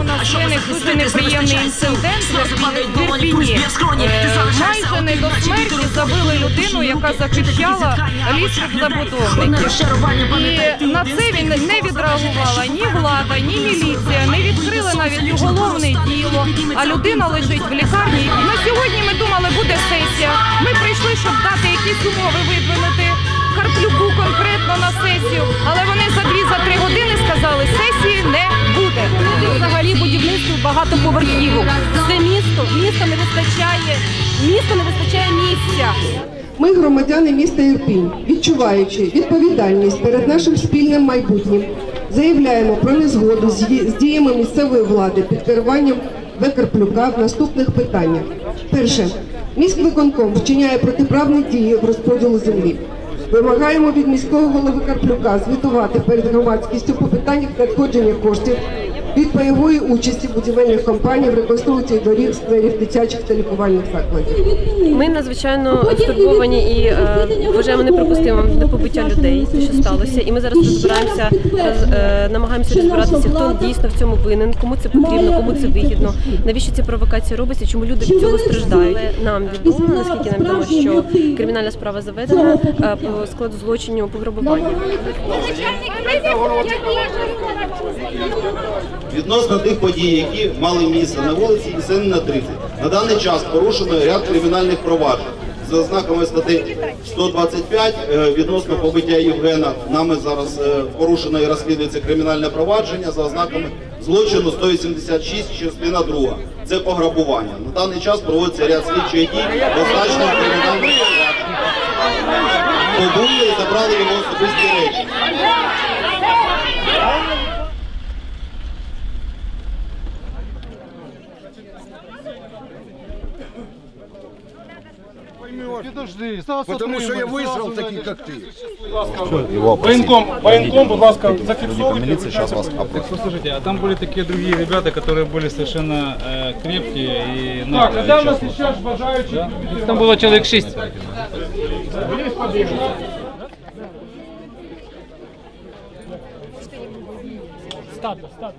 У нас виник дуже неприємний інцидент в Ірпіні. Е, Майже не до смерті забили людину, яка захищала лісних забудовників. І на це він не відреагувала ні влада, ні міліція, не відкрили навіть уголовне діло. А людина лежить в лікарні. І на сьогодні ми думали, буде сесія. Ми прийшли, щоб дати якісь умови багатоповерхівок. Це місто, місто не вистачає, місто не вистачає місця. Ми, громадяни міста Ірпінь, відчуваючи відповідальність перед нашим спільним майбутнім, заявляємо про незгоду з діями місцевої влади під керуванням Векарплюка в наступних питаннях. Перше, міськвиконком вчиняє протиправні дії в розподілу землі. Вимагаємо від міського голови Карплюка звітувати перед громадськістю по питаннях надходження коштів від пайової участі будівельних компаній в реконструкції доріг, скверів, дитячих та лікувальних закладів. Ми надзвичайно стурбовані і е, вважаємо неприпустимим непобиття людей, що сталося. І ми зараз розбираємося, роз, е, намагаємося розбиратися, хто дійсно в цьому винен, кому це потрібно, кому це вигідно, навіщо ці провокації робиться, чому люди від цього страждають. Але нам відомо, наскільки нам відомо, що кримінальна справа заведена е, по складу злочинів пограбування. Відносно тих подій, які мали місце на вулиці Ісенина 30, на даний час порушено ряд кримінальних проваджень. За ознаками статті 125 е, відносно побиття Євгена нами зараз е, порушено і розслідується кримінальне провадження за ознаками злочину 186, частина 2. Це пограбування. На даний час проводиться ряд слідчих дій значенню кримінальних. Побули і забрали його особисті речі. Подожди, Стас Потому что я вышел такие, как ты. Военком, военком, будь ласка, зафиксовывайте. Милиция сейчас вас опросит. Послушайте, а там были такие другие ребята, которые были совершенно э, крепкие и Так, наглые. а де в нас честно. ще ж бажаючі? Там было человек шесть. Стати, стати.